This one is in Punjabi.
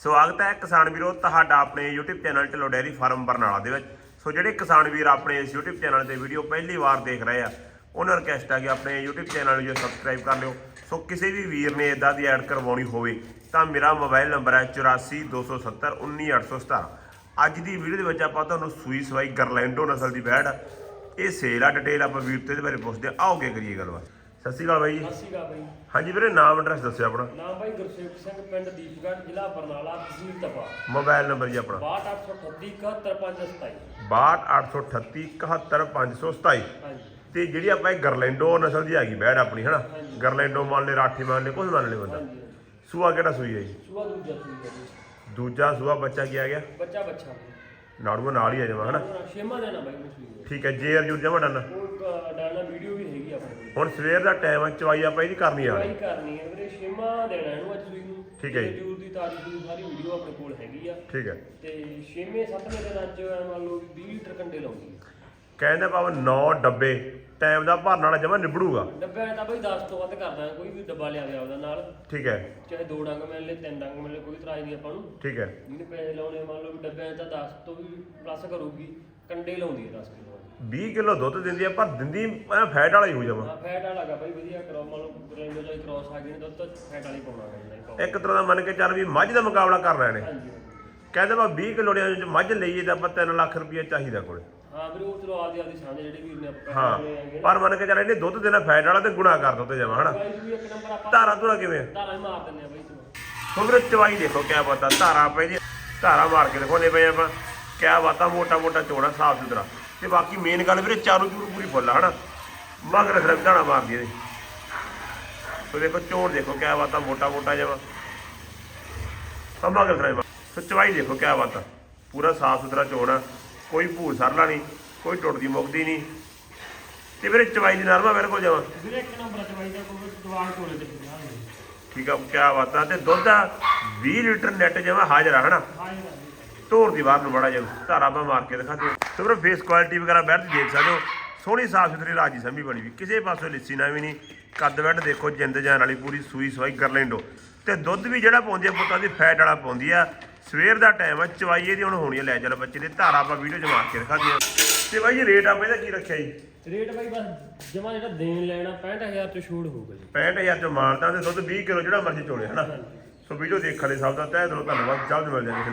ਸਵਾਗਤ ਹੈ ਕਿਸਾਨ ਵੀਰੋ ਤੁਹਾਡਾ ਆਪਣੇ YouTube channel Dhillon dairy farm Barnala ਦੇ ਵਿੱਚ। ਸੋ ਜਿਹੜੇ ਕਿਸਾਨ ਵੀਰ ਆਪਣੇ ਇਸ YouTube ਚੈਨਲ ਤੇ ਵੀਡੀਓ ਪਹਿਲੀ ਵਾਰ ਦੇਖ ਰਹੇ ਆ, ਉਹਨਾਂ ਨੂੰ ਰਿਕਵੈਸਟ ਆ ਕਿ ਆਪਣੇ YouTube ਚੈਨਲ ਨੂੰ ਜੋ ਸਬਸਕ੍ਰਾਈਬ ਕਰ ਲਿਓ। ਸੋ ਕਿਸੇ ਵੀ ਵੀਰ ਨੇ ਇਦਾਂ ਦੀ ਐਡ ਕਰਵਾਉਣੀ ਹੋਵੇ ਤਾਂ ਮੇਰਾ ਮੋਬਾਈਲ ਨੰਬਰ ਹੈ 8427 19817 ਅੱਜ ਦੀ ਵੀਡੀਓ ਦੇ ਵਿੱਚ ਆਪਾਂ ਤੁਹਾਨੂੰ ਸੂਈ ਸਵਾਈ ਗਰਲੈਂਡੋ ਨਸਲ ਦੀ ਬੈੜ ਇਹ ਸੇਲ ਆ ਡਿਟੇਲ ਆਪਾਂ ਵੀਰ ਤੇ ਇਹਦੇ ਬਾਰੇ ਪੁੱਛਦੇ ਆ ਆਓਗੇ ਕਰੀਏ ਗੱਲਬਾਤ। ਸਤਿ ਸ਼੍ਰੀ ਅਕਾਲ ਬਾਈ ਜੀ। ਸਤਿ ਸ਼੍ਰੀ ਅਕਾਲ ਬਾਈ। ਹਾਂਜੀ ਵੀਰੇ ਨਾਮ ਐਡਰੈਸ ਦੱਸਿਓ ਆਪਣਾ। ਨਾਮ ਬਾਈ ਗੁਰਸੇਵਕ ਸਿੰਘ ਪਿੰਡ ਦੀਪਗੜ੍ਹ ਜ਼ਿਲ੍ਹਾ ਬਰਨਾਲਾ ਤਹਿਸੀਲ ਤਪਾ। ਮੋਬਾਈਲ ਨੰਬਰ ਜੀ ਆਪਣਾ। 62838 71527 62838 71527 ਹਾਂਜੀ। ਤੇ ਜਿਹੜੀ ਆਪਾਂ ਇਹ ਗਰਲੈਂਡੋ ਨਸਲ ਦੀ ਹੈਗੀ ਬੈੜ ਆਪਣੀ ਹਨਾ? ਹਾਂਜੀ। ਗਰਲੈਂਡੋ ਮੰਨ ਲੈ ਰਾਠੀ ਮੰਨ ਲੈ ਕੁਝ ਮੰਨ ਲੈ ਬੰਦਾ। ਹਾਂਜੀ ਸੂਆ ਕਿਹੜਾ ਸੂਈ ਹੈ ਜੀ? ਸੁਆ ਦੂਜਾ ਸੂਈ ਹੈ ਜੀ। ਦੂਜਾ ਸੂਆ ਬੱਚਾ ਕੀ ਆ ਗਿਆ? ਬੱਚਾ ਬੱਚਾ। ਨਾੜੂਆ ਨਾਲ ਹੀ ਆ ਜਾਵਾ ਹਨਾ? ਛੇਵਾਂ ਦੇਣਾ ਬਾਈ। ਠੀਕ ਹੈ ਜੇਰ ਜੂਰ ਜਮਾ ਡਨ। ਉਹ ਹੁਣ ਸਵੇਰ ਦਾ ਟਾਈਮ ਹੈ ਚਵਾਈ ਆਪਾਂ ਇਹਦੀ ਕਰਨੀ ਆ। ਟਰਾਈ ਕਰਨੀ ਹੈ ਵੀਰੇ ਛੇਵਾਂ ਦੇਣਾ ਇਹਨੂੰ ਅੱਜ ਸੂਈ ਨੂੰ। ਠੀਕ ਹੈ ਜੀ। ਜੂਰ ਦੀ ਤਾਰੀਖ ਦੀ ਸਾਰੀ ਵੀਡੀਓ ਆਪਣੇ ਕੋਲ ਹੈਗੀ ਆ। ਠੀਕ ਹੈ। ਤੇ ਛੇਵੇਂ ਸੱਤਵੇਂ ਦਿਨਾਂ ਚ ਐਂ ਮੰਨ ਲਓ ਵੀ 20 ਲੀਟਰ ਕੰਡੇ ਲਾਉਂਦੀ ਹੈ ਕਹਿੰਦੇ ਭਾਵੇਂ 9 ਡੱਬੇ ਟਾਈਮ ਦਾ ਭਰਨ ਵਾਲਾ ਜਮਾ ਨਿਬੜੂਗਾ। ਡੱਬਿਆਂ ਤਾਂ ਬਾਈ 10 ਤੋਂ ਵੱਧ ਕਰਦਾ ਕੋਈ ਵੀ ਡੱਬਾ ਲਿਆ ਗਿਆ ਉਹਦਾ ਨਾਲ। ਠੀਕ ਹੈ। ਚਾਹੇ ਦੋ ਡੰਗ ਮਿਲ ਲੈ ਤਿੰਨ ਡੰਗ ਮਿਲ ਲੈ ਕੋਈ ਇਤਰਾਜ਼ ਨਹੀਂ ਆਪਾਂ ਨੂੰ। ਠੀਕ ਹੈ। ਜਿਹਨੇ ਪੈਸੇ ਲਾਉਣੇ ਮੰਨ ਲਓ 'ਚ ਤਾਂ 10 ਤੋਂ ਵੀ ਪਲੱਸ ਕਰੂਗੀ ਕੰਡੇ ਲਾਉਂਦੀ ਹੈ 10 ਕਿਲੋ। 20 ਕਿਲੋ ਦੁੱਧ ਦਿੰਦੀ ਆ ਪਰ ਦਿੰਦੀ ਐ ਫੈਟ ਵਾਲਾ ਹੀ ਹੋ ਜਾਵਾ। ਹਾਂ ਫੈਟ ਵਾਲਾ ਗਾ ਬਾਈ ਵਧੀਆ ਕਰੋ ਮੰਨ ਲਓ ਰੇਂਜਰ ਦਾ ਕ੍ਰਾਸ ਆ ਗਈ ਨੇ ਦੁੱਧ ਤਾਂ ਫੈਟ ਵਾਲੀ ਪਾਉਣਾ ਇੱਕ ਤਰ੍ਹਾਂ ਦਾ ਮੰਨ ਕੇ ਚੱਲ ਵੀ ਮੱਝ ਦਾ ਮੁਕਾਬਲਾ ਕਰ ਰਹੇ ਨੇ ਕਹਿੰਦੇ ਵਾ 20 ਕਿਲੋ ਦੇ ਵਿੱਚ ਮੱਝ ਲਈਏ ਤਾਂ ਆਪਾਂ 3 ਲੱਖ ਰੁਪਏ ਚਾਹੀਦਾ ਕੋਲੇ। ਹਾਂ ਵੀਰੇ ਉਹ ਚਲੋ ਆਪਦੀ ਆਪਦੀ ਸਾਂਝ ਜਿਹੜੇ ਵੀਰ ਨੇ ਆਪਾਂ ਹਾਂ ਪੈਸੇ ਆਂਗੇ ਪਰ ਮੰਨ ਕੇ ਚੱਲ ਇਹਨੇ ਦੁੱਧ ਦੇਣਾ ਫੈਟ ਵਾਲਾ ਤੇ ਗੁਣਾ ਕਰ ਦੋ ਤੇ ਜਾਵਾ ਹਨਾ? ਧਾਰਾ ਧੁਰਾ ਕਿਵੇਂ ਧਾਰਾ ਹੀ ਮਾਰ ਦਿੰਦੇ ਆ ਬਾਈ ਚਲੋ ਵੀਰੇ ਚਵਾਈ ਦੇਖੋ ਕਿਆ ਬਾਤਾਂ ਧਾਰਾ ਪਈ ਧਾਰਾ ਮਾਰ ਕੇ ਦਿਖਾਉਣੇ ਪਏ ਆਪਾਂ। ਕਿਆ ਬਾਤਾਂ ਮੋਟਾ ਮੋਟਾ ਚੋੜਾ ਸਾਫ਼ ਸੁਥਰਾ। ਤੇ ਬਾਕੀ ਮੇਨ ਗੱਲ ਵੀਰੇ ਚਾਰੂ ਚੂਰੂ ਪੂਰੀ ਫੁੱਲ ਆ ਹਨਾ? ਮਗਰ ਫਿਰ ਧਾਰਾ ਮਾਰਦੀ ਇਹਦੇ। ਸੋ ਦੇਖੋ ਚੋੜ ਦੇਖੋ ਕਿਆ ਬਾਤਾਂ ਮੋਟਾ ਮੋਟਾ ਤਾਂ ਮਗਰ ਫਿਰ ਸੋ ਚਵਾਈ ਦੇਖੋ ਕਿਆ ਬਾਤਾਂ। ਪੂਰਾ ਸਾਫ਼ ਸੁਥਰਾ ਚੋੜਾ ਕੋਈ ਭੂਰ ਸਰਲਾ ਨਹੀਂ ਕੋਈ ਟੁੱਟਦੀ ਮੁੱਕਦੀ ਨਹੀਂ। ਤੇ ਵੀਰੇ ਚਵਾਈ ਦੀ ਨਰਮਾ ਮੇਰੇ ਕੋਲ ਜਾਵਾ ਵੀਰੇ ਇੱਕ ਨੰਬਰ ਚ ਬਾਈ ਦਾ ਕੋਈ ਦਵਾਰ ਕੋਲੇ ਤੇ ਠੀਕ ਆ ਕਿਆ ਬਾਤਾਂ। ਤੇ ਦੁੱਧ ਆ 20 ਲੀਟਰ ਨੈਟ ਜਮਾ ਹਾਜ਼ਰ ਆ ਹਨਾ? ਹਾਂ ਧੋਰ ਦੀ ਬਾਹਰ ਨੂੰ ਬੜਾ ਜਿਹਾ ਧਾਰਾ ਪਾ ਮਾਰ ਕੇ ਦਿਖਾ ਦਿਓ ਤੇ ਵੀਰੇ ਫੇਸ ਕੁਆਲਿਟੀ ਵਗੈਰਾ ਬੈਠ ਦੇਖ ਸਕਦੇ ਹੋ। ਸੋਹਣੀ ਸਾਫ਼ ਸੁਥਰੀ ਰਾਜੀ ਸੰਭੀ ਬਣੀ ਵੀ। ਕਿਸੇ ਪਾਸੋਂ ਲਿੱਸੀ ਨਾ ਵੀ ਨਹੀਂ। ਕੱਦ ਬੈਠ ਦੇਖੋ ਜਿੰਦ ਜਾਨ ਵਾਲੀ ਪੂਰੀ ਸੂਈ ਸਵਾਈ ਗਰਲੈਂਡੋ। ਤੇ ਦੁੱਧ ਵੀ ਜਿਹੜਾ ਪਾਉਂਦੀ ਆ ਪੁੱਤਾਂ ਦੀ ਫੈਟ ਵਾਲਾ ਪਾਉਂਦੀ ਆ। ਸਵੇਰ ਦਾ ਟਾਈਮ ਆ ਚਵਾਈ ਇਹਦੀ ਹੁਣ ਹੋਣੀ ਆ ਲੈ ਚੱਲ ਬੱਚੇ ਦੀ ਧਾਰਾ ਆਪਾਂ ਵੀਡੀਓ 'ਚ ਮਾਰ ਕੇ ਦਿਖਾ ਦਿਓ ਤੇ ਬਾਈ ਜੀ ਰੇਟ ਆਪਾਂ ਇਹਦਾ ਕੀ ਰੱਖਿਆ ਜੀ? ਰੇਟ ਬਾਈ ਬਸ ਜਮਾ ਜਿਹੜਾ ਦੇਣ ਲੈਣਾ 65000 ਤੋਂ ਛੂਟ ਹੋਊਗਾ ਜੀ। 65000 ਚ ਮਾਰਦਾ ਤੇ ਦੁੱਧ 20 ਕਿਲੋ ਜਿਹੜਾ ਮਰਜ਼ੀ ਚੋਲੇ ਹਨਾ? ਸੋ ਵੀਡੀਓ ਦੇਖਣ ਲਈ ਸਭ ਦਾ ਤਹਿ ਦਿਲੋਂ ਧੰਨਵਾਦ ਜਲਦ ਮਿਲ ਜਾਵੇ